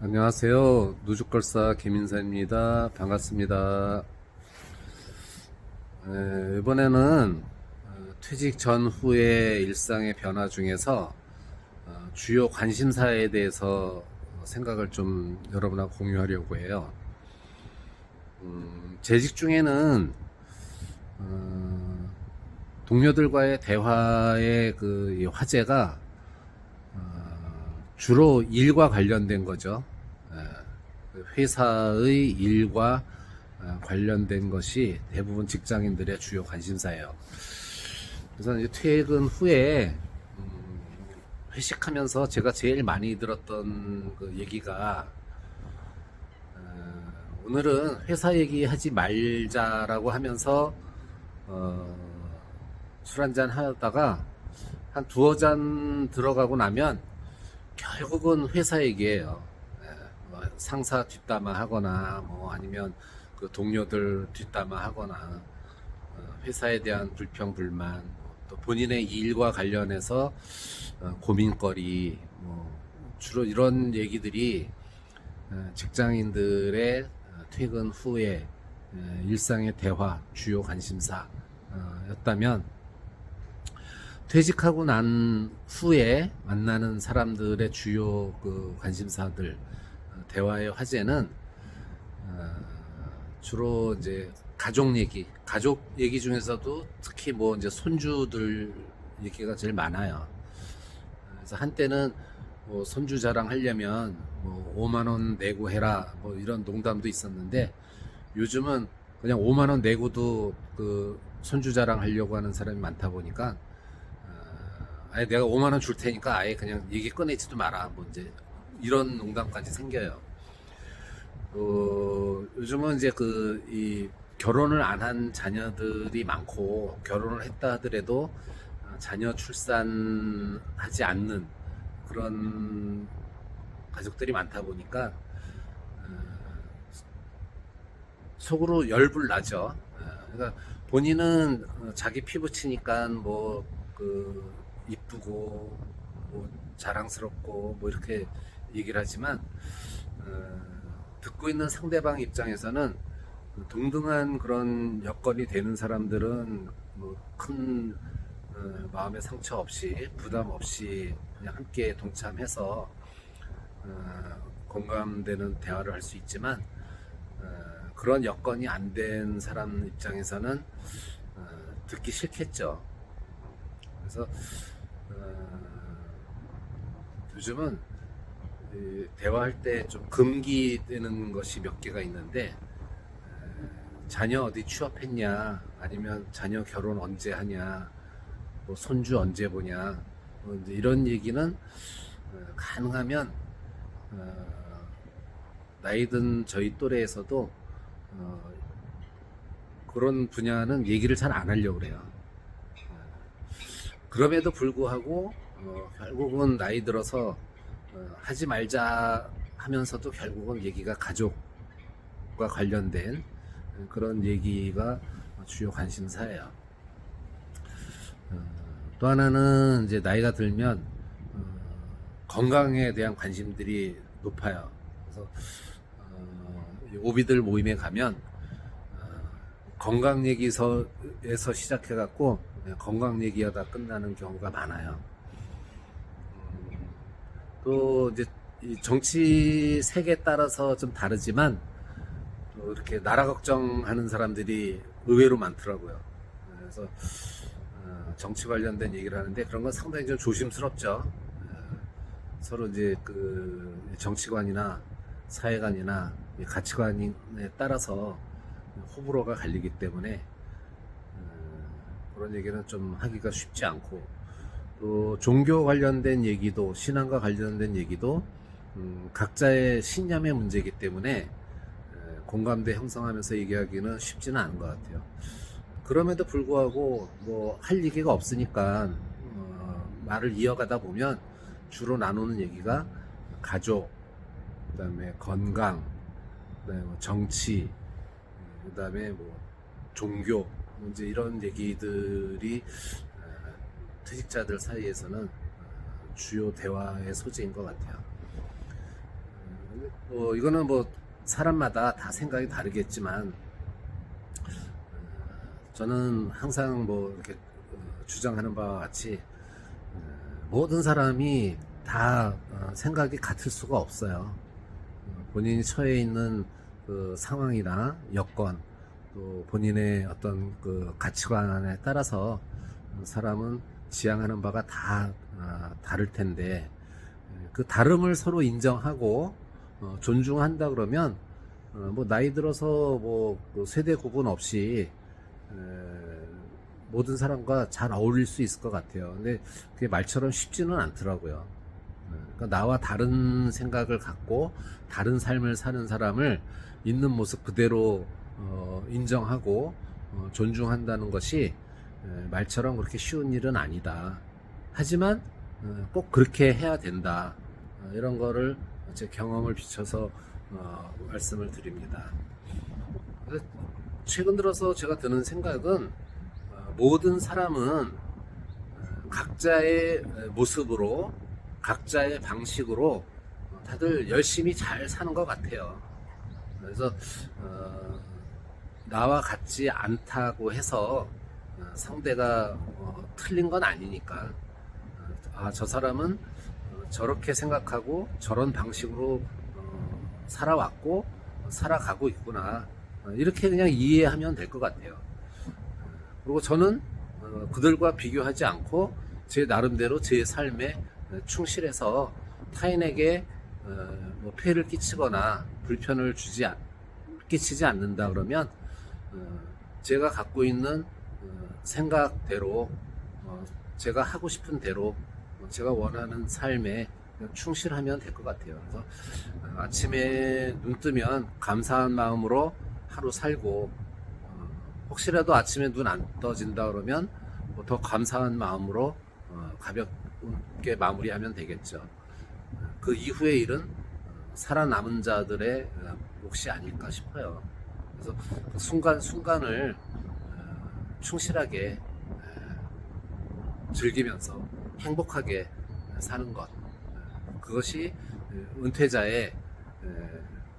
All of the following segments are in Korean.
안녕하세요. 누죽걸사 김인사입니다. 반갑습니다. 에, 이번에는 어, 퇴직 전후의 일상의 변화 중에서 어, 주요 관심사에 대해서 생각을 좀 여러분하고 공유하려고 해요. 음, 재직 중에는 어, 동료들과의 대화의 그이 화제가 어, 주로 일과 관련된 거죠. 예, 그 회사의 일과 어, 관련된 것이 대부분 직장인들의 주요 관심사예요. 그래서 이제 퇴근 후에 음, 회식하면서 제가 제일 많이 들었던 그 얘기가 어, 오늘은 회사 얘기하지 말자라고 하면서 어, 술 한잔 하다가 한 두어 잔 들어가고 나면 결국은 회사 얘기예요. 예, 뭐 상사 뒷담화 하거나 뭐 아니면 그 동료들 뒷담화 하거나 어, 회사에 대한 불평 불만 또 본인의 일과 관련해서 어, 고민거리 뭐 주로 이런 얘기들이 어, 직장인들의 어, 퇴근 후에 어, 일상의 대화 주요 관심사였다면 퇴직하고 난 후에 만나는 사람들의 주요 그 관심사들 어, 대화의 화제는 어, 주로 이제 가족 얘기, 가족 얘기 중에서도 특히 뭐 이제 손주들 얘기가 제일 많아요. 그래서 한때는 뭐 손주 자랑하려면 뭐 5만 원 내고 해라 뭐 이런 농담도 있었는데 요즘은 그냥 5만 원 내고도 그 손주 자랑하려고 하는 사람이 많다 보니까 어, 아예 내가 5만 원 줄 테니까 아예 그냥 얘기 꺼내지도 마라. 뭐 이제 이런 농담까지 생겨요. 어, 요즘은 이제 그 이 결혼을 안 한 자녀들이 많고 결혼을 했다 하더라도 어, 자녀 출산하지 않는 그런 가족들이 많다 보니까 어, 속으로 열불 나죠. 어, 그러니까 본인은 어, 자기 피부 치니까 뭐그 이쁘고 뭐 자랑스럽고 뭐 이렇게 얘기를 하지만 어, 듣고 있는 상대방 입장에서는 동등한 그런 여건이 되는 사람들은 뭐큰 어, 마음의 상처 없이 부담 없이 그냥 함께 동참해서 어, 공감되는 대화를 할 수 있지만 어, 그런 여건이 안 된 사람 입장에서는 어, 듣기 싫겠죠. 그래서 어, 요즘은 이 대화할 때 좀 금기되는 것이 몇 개가 있는데 에, 자녀 어디 취업했냐 아니면 자녀 결혼 언제 하냐 뭐 손주 언제 보냐 뭐 이런 얘기는 어, 가능하면 어, 나이든 저희 또래에서도 어, 그런 분야는 얘기를 잘 안 하려고 그래요. 그럼에도 불구하고 어, 결국은 나이 들어서 어, 하지 말자 하면서도 결국은 얘기가 가족과 관련된 그런 얘기가 주요 관심사예요. 어, 또 하나는 이제 나이가 들면 어, 건강에 대한 관심들이 높아요. 그래서 어, 이 오비들 모임에 가면 어, 건강 얘기서에서 시작해 갖고 건강 얘기하다 끝나는 경우가 많아요. 음, 또 이제 이 정치 색에 따라서 좀 다르지만 또 이렇게 나라 걱정하는 사람들이 의외로 많더라고요. 그래서 어, 정치 관련된 얘기를 하는데 그런 건 상당히 좀 조심스럽죠. 어, 서로 이제 그 정치관이나 사회관이나 이 가치관에 따라서 호불호가 갈리기 때문에 어, 그런 얘기는 좀 하기가 쉽지 않고 또 종교 관련된 얘기도 신앙과 관련된 얘기도 음, 각자의 신념의 문제이기 때문에 에, 공감대 형성하면서 얘기하기는 쉽지는 않은 것 같아요. 그럼에도 불구하고 뭐 할 얘기가 없으니까 어, 말을 이어가다 보면 주로 나누는 얘기가 가족, 그다음에 건강, 그다음에 뭐 정치, 그다음에 뭐 종교 뭐 이제 이런 얘기들이 어, 퇴직자들 사이에서는 어, 주요 대화의 소재인 것 같아요. 어, 뭐 이거는 뭐 사람마다 다 생각이 다르겠지만 어, 저는 항상 뭐 이렇게 어, 주장하는 바와 같이 어, 모든 사람이 다 어, 생각이 같을 수가 없어요. 어, 본인이 처해 있는 그 상황이나 여건 또 본인의 어떤 그 가치관에 따라서 사람은 지향하는 바가 다 어, 다를 텐데 그 다름을 서로 인정하고 어, 존중한다 그러면 어, 뭐 나이 들어서 뭐그 세대 구분 없이 에, 모든 사람과 잘 어울릴 수 있을 것 같아요. 근데 그게 말처럼 쉽지는 않더라고요. 에, 그러니까 나와 다른 생각을 갖고 다른 삶을 사는 사람을 있는 모습 그대로 어, 인정하고 어, 존중한다는 것이 에, 말처럼 그렇게 쉬운 일은 아니다. 하지만 어, 꼭 그렇게 해야 된다. 어, 이런 거를 제 경험을 비춰서 어, 말씀을 드립니다. 최근 들어서 제가 드는 생각은 어, 모든 사람은 어, 각자의 모습으로 각자의 방식으로 어, 다들 열심히 잘 사는 것 같아요. 그래서 어, 나와 같지 않다고 해서 어, 상대가 어, 틀린 건 아니니까 아 저 사람은 어, 저렇게 생각하고 저런 방식으로 어, 살아왔고 어, 살아가고 있구나 어, 이렇게 그냥 이해하면 될 것 같아요. 그리고 저는 어, 그들과 비교하지 않고 제 나름대로 제 삶에 어, 충실해서 타인에게 어, 뭐 폐를 끼치거나 불편을 주지 않- 끼치지 않는다 그러면 어, 제가 갖고 있는 어, 생각대로 어, 제가 하고 싶은 대로 어, 제가 원하는 삶에 충실하면 될 것 같아요. 그래서 어, 아침에 눈 뜨면 감사한 마음으로 하루 살고 어, 혹시라도 아침에 눈 안 떠진다 그러면 뭐더 감사한 마음으로 어, 가볍게 마무리하면 되겠죠. 어, 그 이후의 일은 어, 살아남은 자들의 어, 몫이 아닐까 싶어요. 그래서 그 순간 순간을 어, 충실하게 어, 즐기면서 행복하게 사는 것 어, 그것이 어, 은퇴자의 어,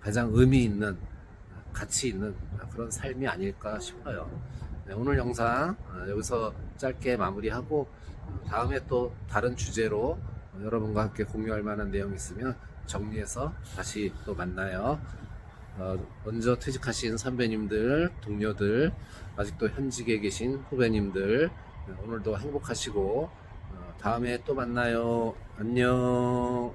가장 의미 있는 어, 가치 있는 그런 삶이 아닐까 싶어요. 네, 오늘 영상 어, 여기서 짧게 마무리하고 어, 다음에 또 다른 주제로 어, 여러분과 함께 공유할 만한 내용 있으면 정리해서 다시 또 만나요. 어, 먼저 퇴직하신 선배님들, 동료들, 아직도 현직에 계신 후배님들, 네, 오늘도 행복하시고, 어, 다음에 또 만나요. 안녕.